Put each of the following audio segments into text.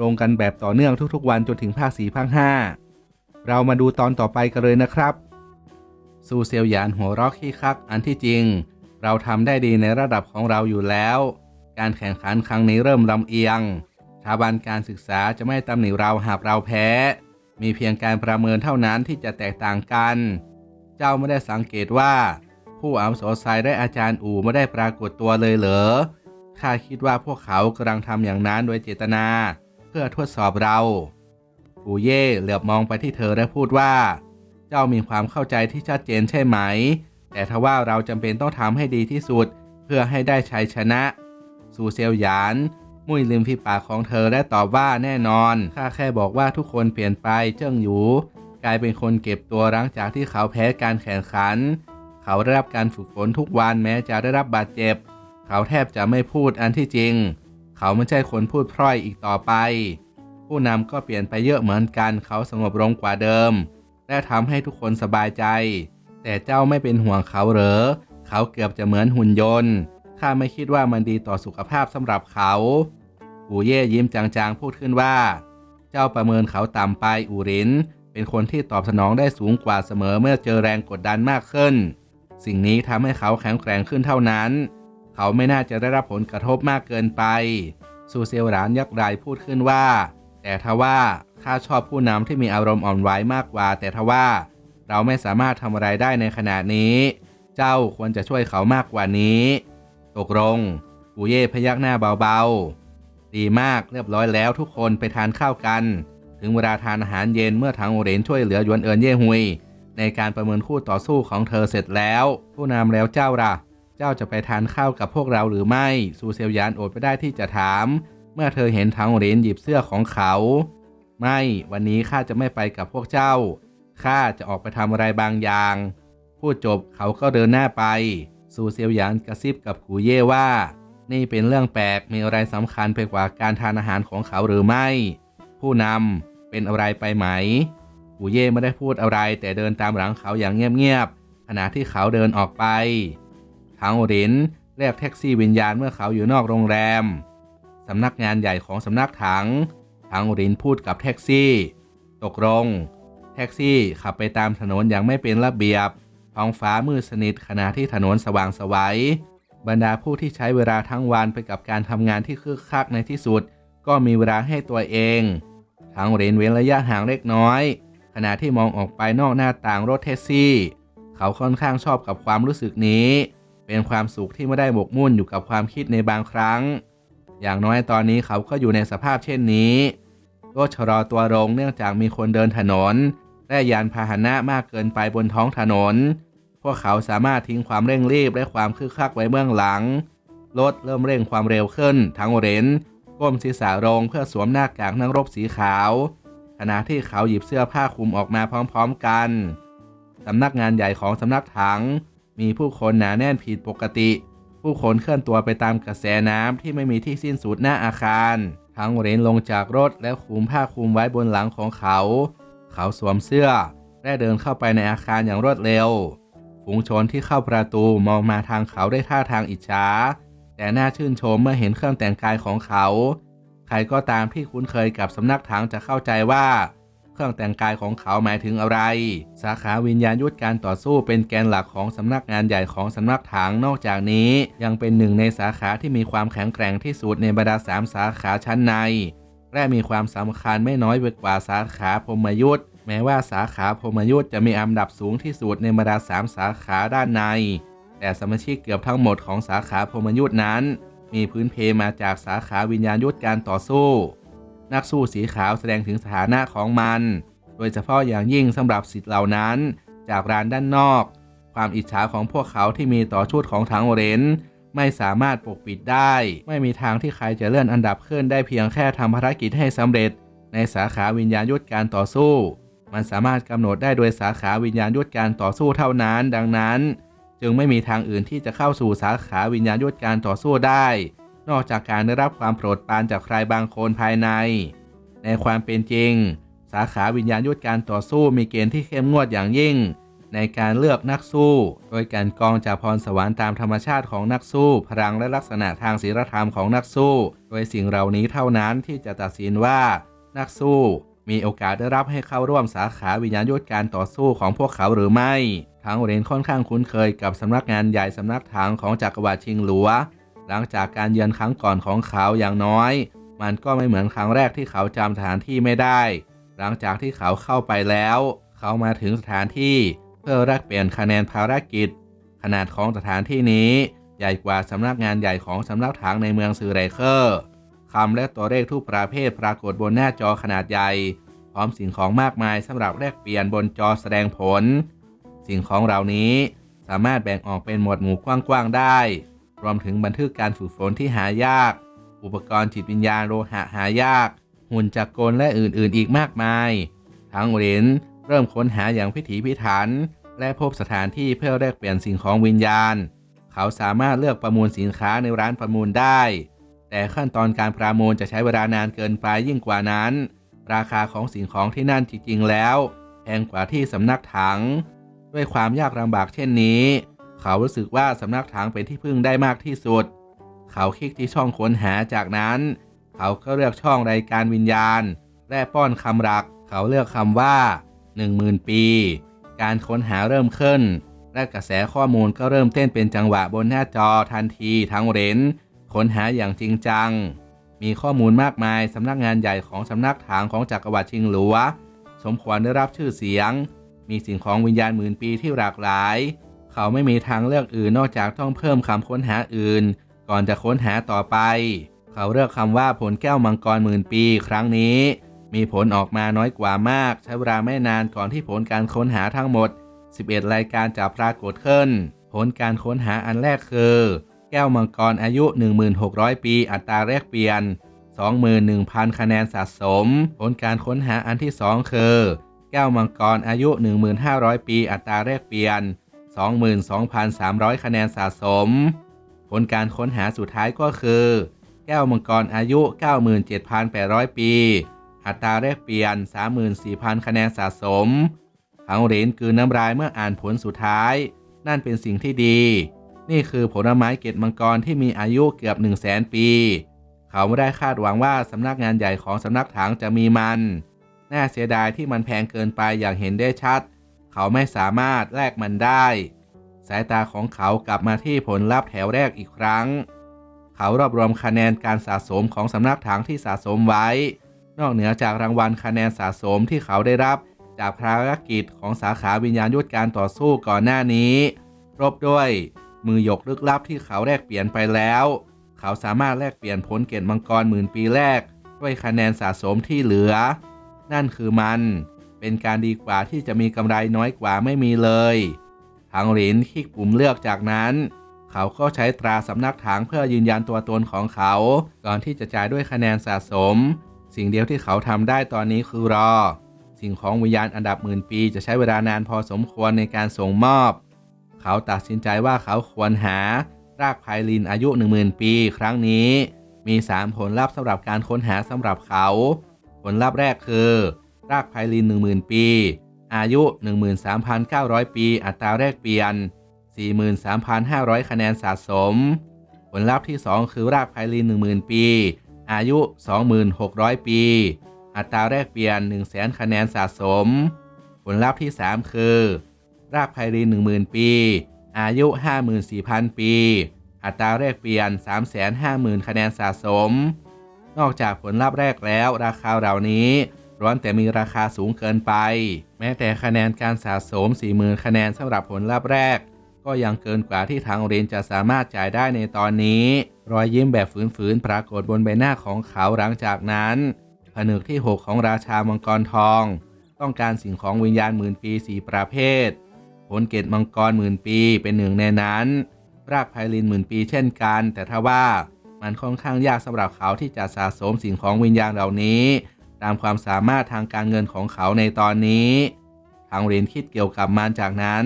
ลงกันแบบต่อเนื่องทุกๆ วันจนถึงภาคสี่ภาคห้าเรามาดูตอนต่อไปกันเลยนะครับซูเซียวหยานหัวเรอกขี้คักอันที่จริง เราทำได้ดีในระดับของเราอยู่แล้ว การแข่งขันครั้งนี้เริ่มลำเอียงสถาบันการศึกษาจะไม่ตำหนิเราหากเราแพ้ มีเพียงการประเมินเท่านั้นที่จะแตกต่างกัน เจ้าไม่ได้สังเกตว่า ผู้อาวุโสไซและอาจารย์อู่ไม่ได้ปรากฏตัวเลยเหรอข้าคิดว่าพวกเขากำลังทำอย่างนั้นโดยเจตนา พื่อทดสอบเราอูเย่เหลือบมองไปที่เธอและพูดว่า เจ้ามีความเข้าใจที่ชัดเจนใช่ไหม แต่ทว่าเราจำเป็นต้องทำให้ดีที่สุด เพื่อให้ได้ชัยชนะซูเซียวหยาน มุยลืมฝีปากของเธอและตอบว่าแน่นอนข้าแค่บอกว่าทุกคนเปลี่ยนไปเจิ้งหยู กลายเป็นคนเก็บตัวหลังจากที่เขาแพ้การแข่งขัน เขาได้รับการฝึกฝนทุกวันแม้จะได้รับบาดเจ็บ เขาแทบจะไม่พูดอันที่จริง เขาไม่ใช่คนพูดพร่อยอีกต่อไป ผู้นำก็เปลี่ยนไปเยอะเหมือนกันเขาสงบลงกว่าเดิม และทำให้ทุกคนสบายใจ แต่เจ้าไม่เป็นห่วงเขาเหรอ เขาเกือบจะเหมือนหุ่นยนต์ข้าไม่คิดว่ามันดีต่อสุขภาพสำหรับเขาอูเย่ยิ้มจางๆพูดขึ้นว่า เจ้าประเมินเขาต่ำไปอูรินเป็นคนที่ตอบสนองได้สูงกว่าเสมอเมื่อเจอแรงกดดันมากขึ้น สิ่งนี้ทำให้เขาแข็งแกร่งขึ้นเท่านั้น เขาไม่น่าจะได้รับผลกระทบมากเกินไป ซูเซียวหลานยักษ์รายพูดขึ้นว่า แต่ทว่าข้าชอบผู้นำที่มีอารมณ์อ่อนไหวมากกว่า แต่ทว่า เราไม่สามารถทำอะไรได้ในขณะนี้ เจ้าควรจะช่วยเขามากกว่านี้ ตกลงอูเย่พยักหน้าเบาๆ ดีมากเรียบร้อยแล้วทุกคนไปทานข้าวกัน ถึงเวลาทานอาหารเย็นเมื่อทางโอเรนช่วยเหลือยวนเอินเย่ฮุย ในการประเมินคู่ต่อสู้ของเธอเสร็จแล้ว ผู้นำแล้วเจ้าล่ะ เจ้าจะไปทานข้าวกับพวกเราหรือไม่ซูเซียวยานอดไม่ได้ที่จะถาม เมื่อเธอเห็นทางโอเรนหยิบเสื้อของเขา ไม่วันนี้ข้าจะไม่ไปกับพวกเจ้าข้าจะออกไปทำอะไรบางอย่าง พูดจบเขาก็เดินหน้าไปซูเซียวหยานกระซิบกับขูเย่ว่า นี่เป็นเรื่องแปลกมีอะไรสำคัญไปกว่าการทานอาหารของเขาหรือไม่ ผู้นำเป็นอะไรไปไหมขูเย่ไม่ได้พูดอะไรแต่เดินตามหลังเขาอย่างเงียบๆขณะที่เขาเดินออกไป ทางโอรินเรียกแท็กซี่วิญญาณเมื่อเขาอยู่นอกโรงแรม สำนักงานใหญ่ของสำนักถังทางโอรินพูดกับแท็กซี่ ตกลง แท็กซี่ขับไปตามถนนอย่างไม่เป็นระเบียบ ท้องฟ้ามืดสนิทขณะที่ถนนสว่างไสวัยบรรดาผู้ที่ใช้เวลาทั้งวันไปกับการทำงานที่คึกคักในที่สุด ก็มีเวลาให้ตัวเองทางเรนเว้นระยะห่างเล็กน้อย ขณะที่มองออกไปนอกหน้าต่างรถแท็กซี่ เขาค่อนข้างชอบกับความรู้สึกนี้ เป็นความสุขที่ไม่ได้หมกมุ่นอยู่กับความคิดในบางครั้ง อย่างน้อยตอนนี้เขาก็อยู่ในสภาพเช่นนี้รถชะลอตัวลงเนื่องจากมีคนเดินถนน และยานพาหนะมากเกินไปบนท้องถนน พวกเขาสามารถทิ้งความเร่งรีบและความคึกคักไว้เบื้องหลัง รถเริ่มเร่งความเร็วขึ้น ทั้งเรนก้มศีรษะลงเพื่อสวมหน้ากากนักรบสีขาว ขณะที่เขาหยิบเสื้อผ้าคลุมออกมาพร้อมๆกัน สำนักงานใหญ่ของสำนักถัง มีผู้คนหนาแน่นผิดปกติ ผู้คนเคลื่อนตัวไปตามกระแสน้ำที่ไม่มีที่สิ้นสุดหน้าอาคาร ทั้งเรนลงจากรถแล้วคุมผ้าคลุมไว้บนหลังของเขา เขาสวมเสื้อ และเดินเข้าไปในอาคารอย่างรวดเร็ว ฝูงชนที่เข้าประตูมองมาทางเขาได้ท่าทางอิจฉา แต่น่าชื่นชมเมื่อเห็นเครื่องแต่งกายของเขา ใครก็ตามที่คุ้นเคยกับสำนักถังจะเข้าใจว่า เครื่องแต่งกายของเขาหมายถึงอะไร สาขาวิญญาณยุทธการต่อสู้เป็นแกนหลักของสำนักงานใหญ่ของสำนักถังนอกจากนี้ ยังเป็นหนึ่งในสาขาที่มีความแข็งแกร่งที่สุดในบรรดาสามสาขาชั้นใน และมีความสำคัญไม่น้อยไปกว่าสาขาพรมยุทธแม้ว่าสาขาพรมยุทธจะมีอันดับสูงที่สุดในบรรดาสามสาขาด้านใน แต่สมาชิกเกือบทั้งหมดของสาขาพรมยุทธนั้น มีพื้นเพมาจากสาขาวิญญาณยุทธการต่อสู้ นักสู้สีขาวแสดงถึงสถานะของมัน โดยเฉพาะอย่างยิ่งสำหรับสิทธิ์เหล่านั้น จากร้านด้านนอก ความอิจฉาของพวกเขาที่มีต่อชุดของถังโอเรนไม่สามารถปกปิดได้ ไม่มีทางที่ใครจะเลื่อนอันดับขึ้นได้เพียงแค่ทำภารกิจให้สำเร็จ ในสาขาวิญญาณยุทธการต่อสู้ มันสามารถกำหนดได้โดยสาขาวิญญาณยุทธการต่อสู้เท่านั้น ดังนั้น จึงไม่มีทางอื่นที่จะเข้าสู่สาขาวิญญาณยุทธการต่อสู้ได้ นอกจากการได้รับความโปรดปรานจากใครบางคนภายใน ในความเป็นจริง สาขาวิญญาณยุทธการต่อสู้มีเกณฑ์ที่เข้มงวดอย่างยิ่ง ในการเลือกนักสู้ โดยการกองจากพรสวรรค์ตามธรรมชาติของนักสู้ พลังและลักษณะทางศีลธรรมของนักสู้ โดยสิ่งเหล่านี้เท่านั้นที่จะตัดสินว่า นักสู้มีโอกาสได้รับให้เข้าร่วมสาขาวิญญาณยุทธการต่อสู้ของพวกเขาหรือไม่ ทั้งเรนค่อนข้างคุ้นเคยกับสำนักงานใหญ่สำนักถังของจักรวรรดิชิงหลัว หลังจากการเยือนครั้งก่อนของเขาอย่างน้อย มันก็ไม่เหมือนครั้งแรกที่เขาจำสถานที่ไม่ได้ หลังจากที่เขาเข้าไปแล้ว เขามาถึงสถานที่เพื่อแลกเปลี่ยนคะแนนภารกิจ ขนาดของสถานที่นี้ ใหญ่กว่าสำนักงานใหญ่ของสำนักถังในเมืองซูไรเคอร์คำและตัวเลขทุกประเภทปรากฏบนหน้าจอขนาดใหญ่ พร้อมสิ่งของมากมายสำหรับแลกเปลี่ยนบนจอแสดงผล สิ่งของเหล่านี้สามารถแบ่งออกเป็นหมวดหมู่กว้างๆได้ รวมถึงบันทึกการฝึกฝนที่หายาก อุปกรณ์จิตวิญญาณโลหะหายาก หุ่นจักรกลและอื่นๆ อีกมากมาย ทั้งเหรินเริ่มค้นหาอย่างพิถีพิถัน และพบสถานที่เพื่อแลกเปลี่ยนสิ่งของวิญญาณ เขาสามารถเลือกประมูลสินค้าในร้านประมูลได้ แต่ขั้นตอนการประมูลจะใช้เวลานานเกินไปยิ่งกว่านั้น ราคาของสิ่งของที่นั่นจริงๆแล้วแพงกว่าที่สำนักถัง ด้วยความยากลำบากเช่นนี้ เขารู้สึกว่าสำนักถังเป็นที่พึ่งได้มากที่สุด เขาคลิกที่ช่องค้นหาจากนั้น เขาก็เลือกช่องรายการวิญญาณ และป้อนคำรัก เขาเลือกคำว่า 10,000 ปี การค้นหาเริ่มขึ้น และกระแสข้อมูลก็เริ่มเต้นเป็นจังหวะบนหน้าจอทันทีทั้งเรนค้นหาอย่างจริงจัง มีข้อมูลมากมายสำนักงานใหญ่ของสำนักถางของจักรวรรดิชิงหลัว สมควรได้รับชื่อเสียง มีสิ่งของวิญญาณหมื่นปีที่หลากหลาย เขาไม่มีทางเลือกอื่นนอกจากต้องเพิ่มคำค้นหาอื่น ก่อนจะค้นหาต่อไป เขาเลือกคำว่าผลแก้วมังกรหมื่นปีครั้งนี้ มีผลออกมาน้อยกว่ามาก ใช้เวลาไม่นานก่อนที่ผลการค้นหาทั้งหมด 11 รายการจะปรากฏขึ้น ผลการค้นหาอันแรกคือ แก้วมังกรอายุ 1600 ปี อัตราแลกเปลี่ยน 21,000 คะแนนสะสม ผลการค้นหาอันที่ 2 คือ แก้วมังกรอายุ 1500 ปี อัตราแลกเปลี่ยน 22,300 คะแนนสะสม ผลการค้นหาสุดท้ายก็คือ แก้วมังกรอายุ 97,800 ปี อัตราแลกเปลี่ยน 34,000 คะแนนสะสมทั้งเหรนกืนน้ำลายเมื่ออ่านผลสุดท้าย นั่นเป็นสิ่งที่ดี นี่คือผลไม้เกตมังกรที่มีอายุเกือบ1 0 0 0 0แสนปี เขาไม่ได้คาดหวังว่าสำนักงานใหญ่ของสำนักถังจะมีมัน น่าเสียดายที่มันแพงเกินไปอย่างเห็นได้ชัด เขาไม่สามารถแลกมันได้ สายตาของเขากลับมาที่ผลลัพธ์แถวแรกอีกครั้ง เขารวบรวมคะแนนการสะสมของสำนักถังที่สะสมไว้ นอกเหนือจากรางวัลคะแนนสะสมที่เขาได้รับ จากภารกิจของสาขาวิญญาณยุทธการต่อสู้ก่อนหน้านี้รบด้วย มือหยกลึกลับที่เขาแลกเปลี่ยนไปแล้ว เขาสามารถแลกเปลี่ยนผลเกตมังกรหมื่นปีแรก ด้วยคะแนนสะสมที่เหลือ นั่นคือมัน เป็นการดีกว่าที่จะมีกำไรน้อยกว่าไม่มีเลยทางหลินคลิกปุ่มเลือกจากนั้น เขาก็ใช้ตราสำนักถางเพื่อยืนยันตัวตนของเขา ก่อนที่จะจ่ายด้วยคะแนนสะสม สิ่งเดียวที่เขาทำได้ตอนนี้คือรอ สิ่งของวิญญาณอันดับหมื่นปีจะใช้เวลานานพอสมควรในการส่งมอบ เขาตัดสินใจว่าเขาควรหารากไพลินอายุ 10,000 ปี ครั้งนี้ มี 3 ผลลัพธ์สำหรับการค้นหาสำหรับเขา ผลลัพธ์แรกคือ รากไพลิน 10,000 ปี อายุ 13,900 ปี อัตราแลกเปลี่ยน 43,500 คะแนนสะสม ผลลัพธ์ที่ 2 คือรากไพลิน 10,000 ปี อายุ 2600 ปี อัตราแลกเปลี่ยน 100,000 คะแนนสะสม ผลลัพธ์ที่ 3 คือ รากไพลิน 10,000 ปี อายุ 54,000 ปี อัตราแลกเปลี่ยน 350,000 คะแนนสะสม นอกจากผลลัพธ์แรกแล้วราคาเหล่านี้ ร้อนแต่มีราคาสูงเกินไป แม้แต่คะแนนการสะสม 40,000 คะแนนสำหรับผลลัพธ์แรก ก็ยังเกินกว่าที่ทางเรียนจะสามารถจ่ายได้ในตอนนี้ รอยยิ้มแบบฝืนๆปรากฏบนใบหน้าของเขาหลังจากนั้นผนึกที่ 6 ของราชามังกรทอง ต้องการสิ่งของวิญญาณหมื่นปี 4 ประเภท ผลเกตมังกรหมื่นปีเป็นหนึ่งในนั้นรากไพลินหมื่นปีเช่นกัน แต่ถ้าว่ามันค่อนข้างยากสำหรับเขาที่จะสะสมสิ่งของวิญญาณเหล่านี้ ตามความสามารถทางการเงินของเขาในตอนนี้ ทางเรียนคิดเกี่ยวกับมันจากนั้น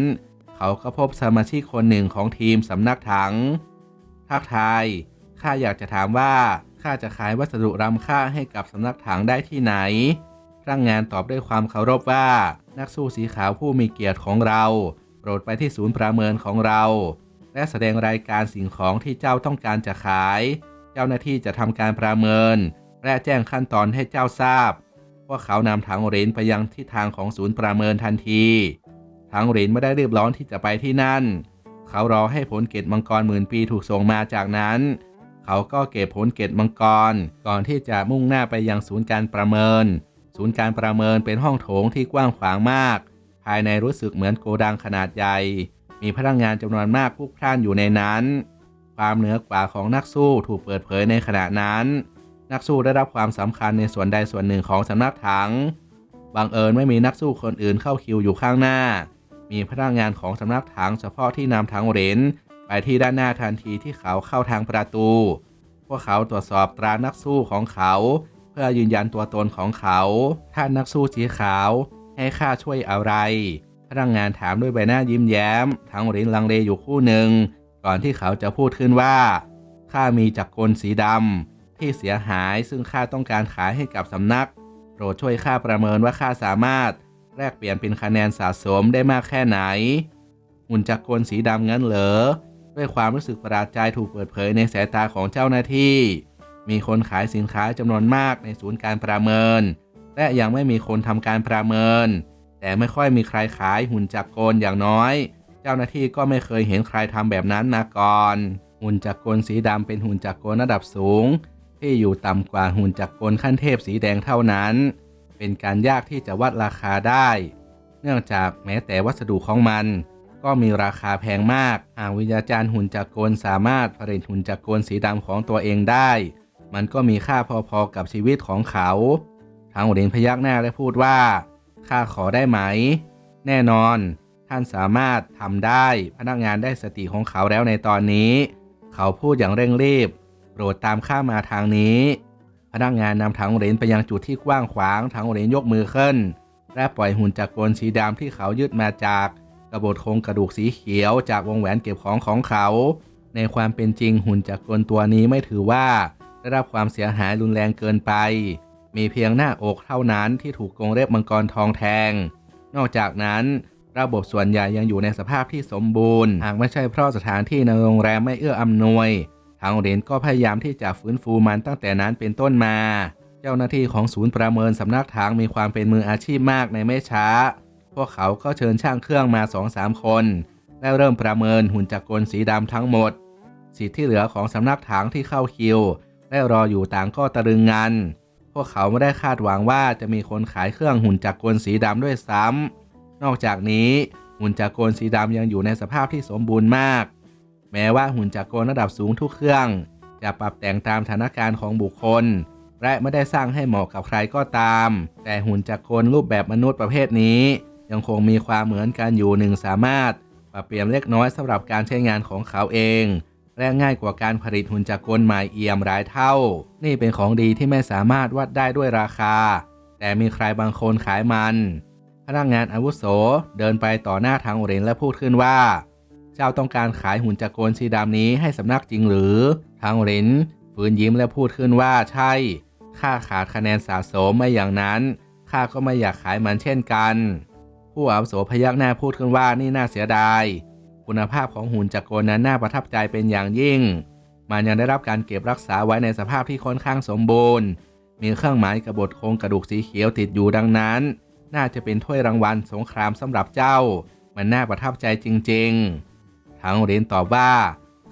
เขาก็พบสมาชิกคนหนึ่งของทีมสำนักถัง ทักทาย ข้าอยากจะถามว่า ข้าจะขายวัสดุรำค่าให้กับสำนักถังได้ที่ไหนพนักงานตอบด้วยความเคารพว่า นักสู้สีขาวผู้มีเกียรติของเรา โปรดไปที่ศูนย์ประเมินของเรา และแสดงรายการสิ่งของที่เจ้าต้องการจะขาย เจ้าหน้าที่จะทำการประเมิน และแจ้งขั้นตอนให้เจ้าทราบ ว่าเขานำถังเหรียญไปยังที่ทางของศูนย์ประเมินทันทีถังเหรียญไม่ได้รีบร้อนที่จะไปที่นั่น เขารอให้ผลเกตมังกรหมื่นปีถูกส่งมาจากนั้น เขาก็เก็บผลเกตมังกร ก่อนที่จะมุ่งหน้าไปยังศูนย์การประเมิน ศูนย์การประเมินเป็นห้องโถงที่กว้างขวางมาก ภายในรู้สึกเหมือนโกดังขนาดใหญ่ มีพนักงานจำนวนมากพลุกพล่านอยู่ในนั้น ความเหนือกว่าของนักสู้ถูกเปิดเผยในขณะนั้น นักสู้ได้รับความสำคัญในส่วนใดส่วนหนึ่งของสำนักถัง บังเอิญไม่มีนักสู้คนอื่นเข้าคิวอยู่ข้างหน้า มีพนักงานของสำนักถังเฉพาะที่นำถังเหรียญไปที่ด้านหน้าทันทีที่เขาเข้าทางประตู พวกเขาตรวจสอบตรานักสู้ของเขา เพื่อยืนยันตัวตนของเขาถ้านักสู้สีขาวให้ข้าช่วยอะไร พนักงานถามด้วยใบหน้ายิ้มแย้ม ทั้งเหรียญลังเลอยู่คู่หนึ่ง ก่อนที่เขาจะพูดขึ้นว่า ข้ามีจักรกลสีดำ ที่เสียหายซึ่งข้าต้องการขายให้กับสำนัก โปรดช่วยข้าประเมินว่าข้าสามารถแลกเปลี่ยนเป็นคะแนนสะสมได้มากแค่ไหน หุ่นจักรกลสีดำงั้นเหรอ ด้วยความรู้สึกประหลาดใจถูกเปิดเผยในสายตาของเจ้าหน้าที่ มีคนขายสินค้าจำนวนมากในศูนย์การประเมิน และยังไม่มีคนทำการประเมิน แต่ไม่ค่อยมีใครขายหุ่นจักรกลอย่างน้อย เจ้าหน้าที่ก็ไม่เคยเห็นใครทำแบบนั้นมาก่อน หุ่นจักรกลสีดำเป็นหุ่นจักรกลระดับสูง ที่อยู่ต่ำกว่าหุ่นจักรกลขั้นเทพสีแดงเท่านั้น เป็นการยากที่จะวัดราคาได้ เนื่องจากแม้แต่วัสดุของมัน ก็มีราคาแพงมาก หากวิญญาจารย์หุ่นจักรกลสามารถผลิตหุ่นจักรกลสีดำของตัวเองได้ มันก็มีค่าพอๆกับชีวิตของเขา ทางเหรียญพยักหน้าและพูดว่าข้าขอได้ไหม แน่นอน ท่านสามารถทำได้พนักงานได้สติของเขาแล้วในตอนนี้ เขาพูดอย่างเร่งรีบ โปรดตามข้ามาทางนี้ พนักงานนำถังเหรียญไปยังจุดที่กว้างขวางถังเหรียญยกมือขึ้น และปล่อยหุ่นจักรกลสีดำที่เขายึดมาจาก กระบฏโครงกระดูกสีเขียวจากวงแหวนเก็บของของเขา ในความเป็นจริงหุ่นจักรกลตัวนี้ไม่ถือว่า ได้รับความเสียหายรุนแรงเกินไป มีเพียงหน้าอกเท่านั้นที่ถูกกรงเล็บมังกรทองแทง นอกจากนั้นระบบส่วนใหญ่ยังอยู่ในสภาพที่สมบูรณ์ หากไม่ใช่เพราะสถานที่ในโรงแรมไม่เอื้ออำนวย ทางเรียญก็พยายามที่จะฟื้นฟูมันตั้งแต่นั้นเป็นต้นมา เจ้าหน้าที่ของศูนย์ประเมินสำนักทางมีความเป็นมืออาชีพมากในไม่ช้า พวกเขาก็เชิญช่างเครื่องมาสองสามคนและเริ่มประเมินหุ่นจักรกลสีดำทั้งหมด สิทธิ์ที่เหลือของสำนักถางที่เข้าคิว และรออยู่ต่างก็ตะลึงงันพวกเขาไม่ได้คาดหวังว่าจะมีคนขายเครื่องหุ่นจักรกลสีดำด้วยซ้ำนอกจากนี้หุ่นจักรกลสีดำยังอยู่ในสภาพที่สมบูรณ์มาก แม้ว่าหุ่นจักรกลระดับสูงทุกเครื่อง จะปรับแต่งตามสถานการณ์ของบุคคล และไม่ได้สร้างให้เหมาะกับใครก็ตาม แต่หุ่นจักรกลรูปแบบมนุษย์ประเภทนี้ ยังคงมีความเหมือนกันอยู่หนึ่งสามารถ ปรับเปลี่ยนเล็กน้อยสำหรับการใช้งานของเขาเองและง่ายกว่าการผลิตหุ่นจักรกลใหม่เอี่ยมหลายเท่า นี่เป็นของดีที่ไม่สามารถวัดได้ด้วยราคา แต่มีใครบางคนขายมัน พนักงานอาวุโสเดินไปต่อหน้าทางเรนและพูดขึ้นว่า เจ้าต้องการขายหุ่นจักรกลสีดำนี้ให้สำนักจริงหรือ ทางเหรนฝืนยิ้มและพูดขึ้นว่าใช่ ข้าขาดคะแนนสะสมไม่อย่างนั้น ข้าก็ไม่อยากขายมันเช่นกัน ผู้อาวุโสพยักหน้าพูดขึ้นว่านี่น่าเสียดาย คุณภาพของหุ่นจักรกลนั้นน่าประทับใจเป็นอย่างยิ่ง มันยังได้รับการเก็บรักษาไว้ในสภาพที่ค่อนข้างสมบูรณ์ มีเครื่องหมายกระบฏโครงกระดูกสีเขียวติดอยู่ดังนั้น น่าจะเป็นถ้วยรางวัลสงครามสำหรับเจ้า มันน่าประทับใจจริง ๆ ทางเรนตอบว่า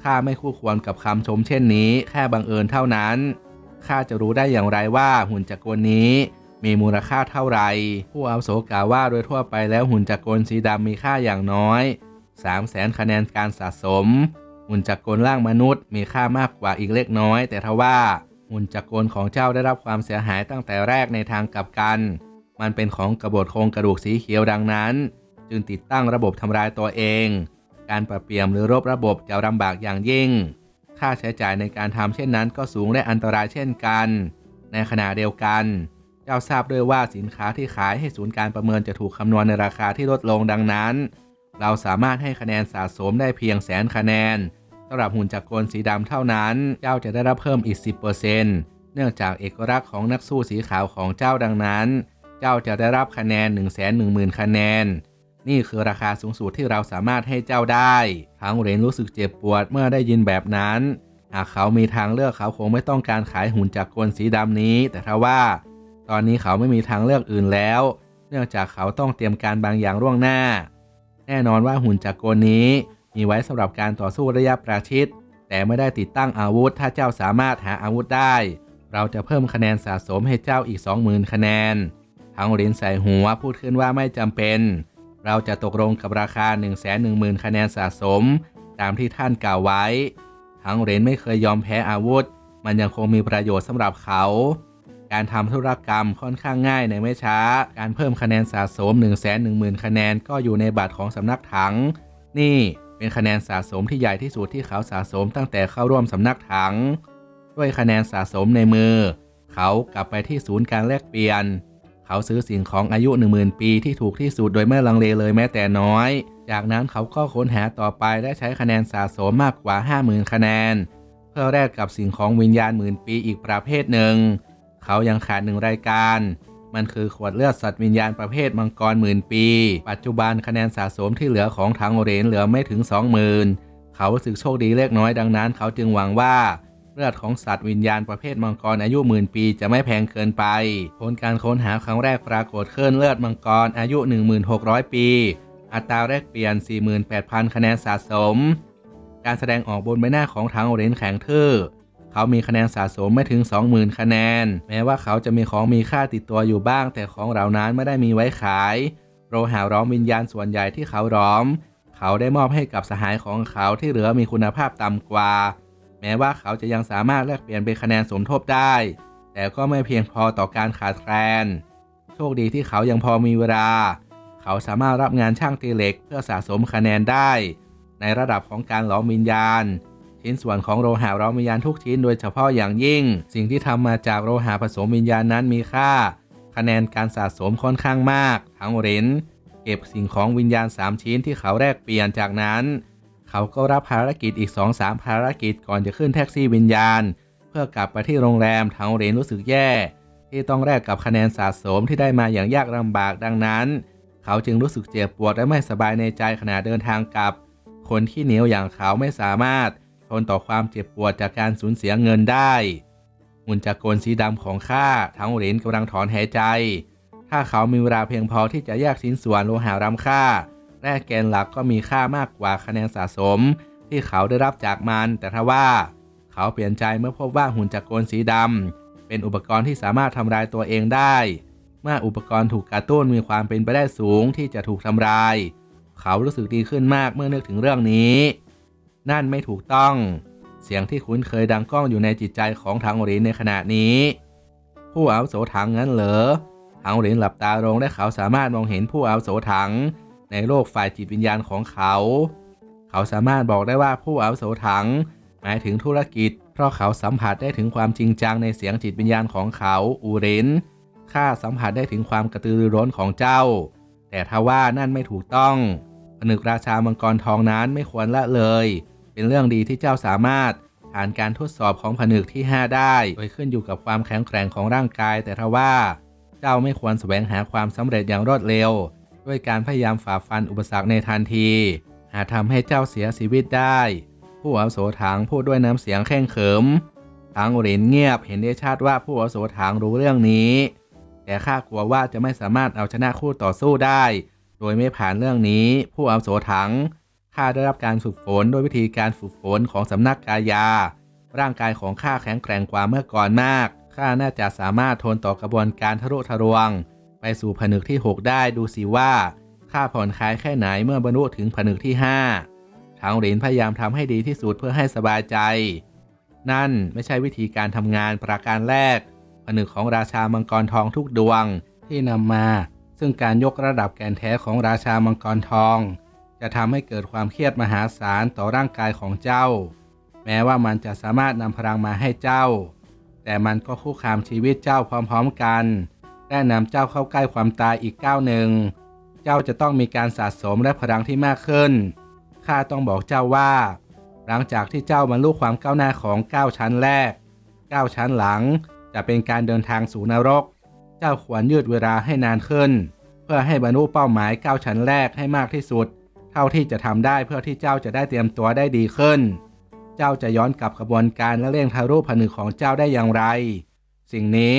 ข้าไม่คู่ควรกับคำชมเช่นนี้ แค่บังเอิญเท่านั้นข้าจะรู้ได้อย่างไรว่าหุ่นจักรกลนี้ มีมูลค่าเท่าไหร่ผู้อาวุโสกล่าวว่าโดยทั่วไปแล้วหุ่นจักรกลสีดำมีค่าอย่างน้อย3 0 0แสนคะแนนการสะสม หุ่นจักรกลร่างมนุษย์มีค่ามากกว่าอีกเล็กน้อย แต่ทว่าหุ่นจักรกลของเจ้าได้รับความเสียหายตั้งแต่แรกในทางกลับกัน มันเป็นของกระบฏโครงกระดูกสีเขียวดังนั้น จึงติดตั้งระบบทำลายตัวเอง การปรับเปลี่ยนหรือรบระบบจะลำบากอย่างยิ่ง ค่าใช้จ่ายในการทำเช่นนั้นก็สูงและอันตรายเช่นกัน ในขณะเดียวกัน เจ้าทราบด้วยว่าสินค้าที่ขายให้ศูนย์การประเมินจะถูกคำนวณในราคาที่ลดลงดังนั้น เราสามารถให้คะแนนสะสมได้เพียงแสนคะแนนสำหรับหุ่นจักรกลสีดำเท่านั้น เจ้าจะได้รับเพิ่มอีก 10%เนื่องจากเอกลักษณ์ของนักสู้สีขาวของเจ้าดังนั้น เจ้าจะได้รับคะแนน 1 1 0 0 0 0 คะแนน นี่คือราคาสูงสุดที่เราสามารถให้เจ้าได้ทั้งเหรนรู้สึกเจ็บปวดเมื่อได้ยินแบบนั้น หากเขามีทางเลือกเขาคงไม่ต้องการขายหุ่นจักรกลสีดำนี้ แต่ถ้าว่า ตอนนี้เขาไม่มีทางเลือกอื่นแล้ว เนื่องจากเขาต้องเตรียมการบางอย่างล่วงหน้า แน่นอนว่าหุ่นจักรกลนี้ มีไว้สำหรับการต่อสู้ระยะประชิด แต่ไม่ได้ติดตั้งอาวุธ ถ้าเจ้าสามารถหาอาวุธได้ เราจะเพิ่มคะแนนสะสมให้เจ้าอีก 20,000 คะแนนทั้งเหรียญใส่หัวพูดขึ้นว่าไม่จำเป็น เราจะตกลงกับราคา 110,000 คะแนนสะสม ตามที่ท่านกล่าวไว้ ทั้งเรียญไม่เคยยอมแพ้อาวุธ มันยังคงมีประโยชน์สำหรับเขา การทำธุรกรรมค่อนข้างง่ายในไม่ช้า การเพิ่มคะแนนสะสม 110,000 คะแนนก็อยู่ในบัตรของสำนักถัง นี่เป็นคะแนนสะสมที่ใหญ่ที่สุดที่เขาสะสมตั้งแต่เข้าร่วมสำนักถัง ด้วยคะแนนสะสมในมือ เขากลับไปที่ศูนย์การแลกเปลี่ยน เขาซื้อสิ่งของอายุ 10,000 ปีที่ถูกที่สุดโดยไม่ลังเลเลยแม้แต่น้อย จากนั้นเขาก็ค้นหาต่อไปและใช้คะแนนสะสมมากกว่า 50,000 คะแนน เพื่อแลกกับสิ่งของวิญญาณหมื่นปีอีกประเภทหนึ่ง เขายังขาดหนึ่งรายการ มันคือขวดเลือดสัตว์วิญญาณประเภทมังกรหมื่นปี ปัจจุบันคะแนนสะสมที่เหลือของทางโอเรนเหลือไม่ถึง 20,000 เขารู้สึกโชคดีเล็กน้อยดังนั้น เขาจึงหวังว่า เลือดของสัตว์วิญญาณประเภทมังกรอายุหมื่นปีจะไม่แพงเกินไป ผลการค้นหาครั้งแรกปรากฏขึ้นเลือดมังกรอายุ 1600 ปี อัตราแลกเปลี่ยน 48,000 คะแนนสะสม การแสดงออกบนใบหน้าของทางโอเรนแข็งทื่อเขามีคะแนนสะสมไม่ถึง 20,000 คะแนน แม้ว่าเขาจะมีของมีค่าติดตัวอยู่บ้าง แต่ของเหล่านั้นไม่ได้มีไว้ขายโรหาร้อมวิญญาณส่วนใหญ่ที่เขาร้อม เขาได้มอบให้กับสหายของเขาที่เหลือมีคุณภาพต่ำกว่า ม้ว่าเขาจะยังสามารถแลกเปลี่ยนเป็นคะแนนสมทบได้ แต่ก็ไม่เพียงพอต่อการขาดแคลน โชคดีที่เขายังพอมีเวลา เขาสามารถรับงานช่างตีเหล็กเพื่อสะสมคะแนนได้ ในระดับของการหลอมวิญญาณ ชิ้นส่วนของโลหะหลอมวิญญาณทุกชิ้นโดยเฉพาะอย่างยิ่ง สิ่งที่ทำมาจากโลหะผสมวิญญาณนั้นมีค่า คะแนนการสะสมค่อนข้างมาก ทั้งเหรนเก็บสิ่งของวิญญาณ 3 ชิ้นที่เขาแลกเปลี่ยนจากนั้น เขาก็รับภารกิจอีก 2-3 ภารกิจก่อนจะขึ้นแท็กซี่วิญญาณ เพื่อกลับไปที่โรงแรมทั้งเรนรู้สึกแย่ ที่ต้องแลกกับคะแนนสะสมที่ได้มาอย่างยากลำบากดังนั้น เขาจึงรู้สึกเจ็บปวดและไม่สบายในใจขณะเดินทางกลับ คนที่เหนียวอย่างเขาไม่สามารถทนต่อความเจ็บปวดจากการสูญเสียเงินได้หุ่นจักรกลสีดำของข้าทั้งเหรียญกำลังถอนหายใจ ถ้าเขามีเวลาเพียงพอที่จะแยกชิ้นส่วนโลหะล้ำค่า และแกนหลักก็มีค่ามากกว่าคะแนนสะสม ที่เขาได้รับจากมัน แต่ถ้าว่า เขาเปลี่ยนใจเมื่อพบว่าหุ่นจักรกลสีดำเป็นอุปกรณ์ที่สามารถทำลายตัวเองได้ เมื่ออุปกรณ์ถูกกระตุ้นมีความเป็นไปได้สูงที่จะถูกทำลาย เขารู้สึกดีขึ้นมากเมื่อนึกถึงเรื่องนี้ นั่นไม่ถูกต้อง เสียงที่คุ้นเคยดังก้องอยู่ในจิตใจของทางหรินในขณะนี้ ผู้อาวุโสถังงั้นเหรอทางหรินหลับตาลงและเขาสามารถมองเห็นผู้อาวุโสถัง ในโลกฝ่ายจิตวิญญาณของเขา เขาสามารถบอกได้ว่าผู้อาวุโสถัง หมายถึงธุรกิจ เพราะเขาสัมผัสได้ถึงความจริงจังในเสียงจิตวิญญาณของเขาอูรินข้าสัมผัสได้ถึงความกระตือรือร้นของเจ้า แต่ทว่านั่นไม่ถูกต้องผนึกราชามังกรทองนั้นไม่ควรละเลย เป็นเรื่องดีที่เจ้าสามารถผ่านการทดสอบของผนึกที่ 5 ได้ โดยขึ้นอยู่กับความแข็งแกร่งของร่างกาย แต่ทว่า เจ้าไม่ควรแสวงหาความสำเร็จอย่างรวดเร็ว ด้วยการพยายามฝ่าฟันอุปสรรคในทันที อาจทำให้เจ้าเสียชีวิตได้ ผู้อาวุโสถังพูดด้วยน้ำเสียงแข็งเขิมทางเหรินเงียบเห็นได้ชัดว่าผู้อาวุโสถังรู้เรื่องนี้ แต่ข้ากลัวว่าจะไม่สามารถเอาชนะคู่ต่อสู้ได้ โดยไม่ผ่านเรื่องนี้ ผู้อาวุโสถังข้าได้รับการฝึกฝนโดยวิธีการฝึกฝนของสำนักกายา ร่างกายของข้าแข็งแกร่งกว่าเมื่อก่อนมากข้าน่าจะสามารถทนต่อกระบวนการทะลุทะลวง สู่ผนึกที่ 6 ได้ดูสิว่าข้าผ่อนคลายแค่ไหนเมื่อบรรลุถึงผนึกที่ 5 ทางเหรียญพยายามทำให้ดีที่สุดเพื่อให้สบายใจ นั่นไม่ใช่วิธีการทำงานประการแรก ผนึกของราชามังกรทองทุกดวงที่นำมา ซึ่งการยกระดับแกนแท้ของราชามังกรทอง จะทำให้เกิดความเครียดมหาศาลต่อร่างกายของเจ้า แม้ว่ามันจะสามารถนำพลังมาให้เจ้า แต่มันก็คุกคามชีวิตเจ้าพร้อม ๆกัน และนำเจ้าเข้าใกล้ความตายอีกก้าวหนึ่ง เจ้าจะต้องมีการสะสมและพลังที่มากขึ้น ข้าต้องบอกเจ้าว่า หลังจากที่เจ้าบรรลุความก้าวหน้าของก้าวชั้นแรกก้าวชั้นหลัง จะเป็นการเดินทางสู่นรก เจ้าควรยืดเวลาให้นานขึ้น เพื่อให้บรรลุเป้าหมายก้าวชั้นแรกให้มากที่สุด เท่าที่จะทำได้เพื่อที่เจ้าจะได้เตรียมตัวได้ดีขึ้น เจ้าจะย้อนกลับกระบวนการและเร่งทารุผนึกของเจ้าได้อย่างไร สิ่งนี้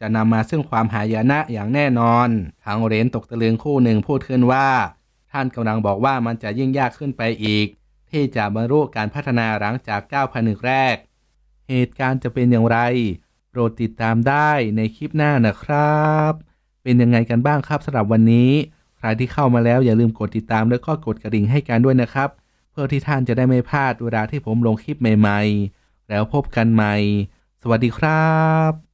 จะนำมาซึ่งความหายนะอย่างแน่นอน ทางเหรนตกตะลึงคู่หนึ่งพูดขึ้นว่า ท่านกำลังบอกว่ามันจะยิ่งยากขึ้นไปอีก ที่จะบรรลุการพัฒนาหลังจากก้าวผนึกแรก เหตุการณ์จะเป็นอย่างไร โปรดติดตามได้ในคลิปหน้านะครับ เป็นยังไงกันบ้างครับสำหรับวันนี้ ใครที่เข้ามาแล้วอย่าลืมกดติดตามแล้วก็กดกระดิ่งให้กันด้วยนะครับ เพื่อที่ท่านจะได้ไม่พลาดเวลาที่ผมลงคลิปใหม่ ๆ แล้วพบกันใหม่ สวัสดีครับ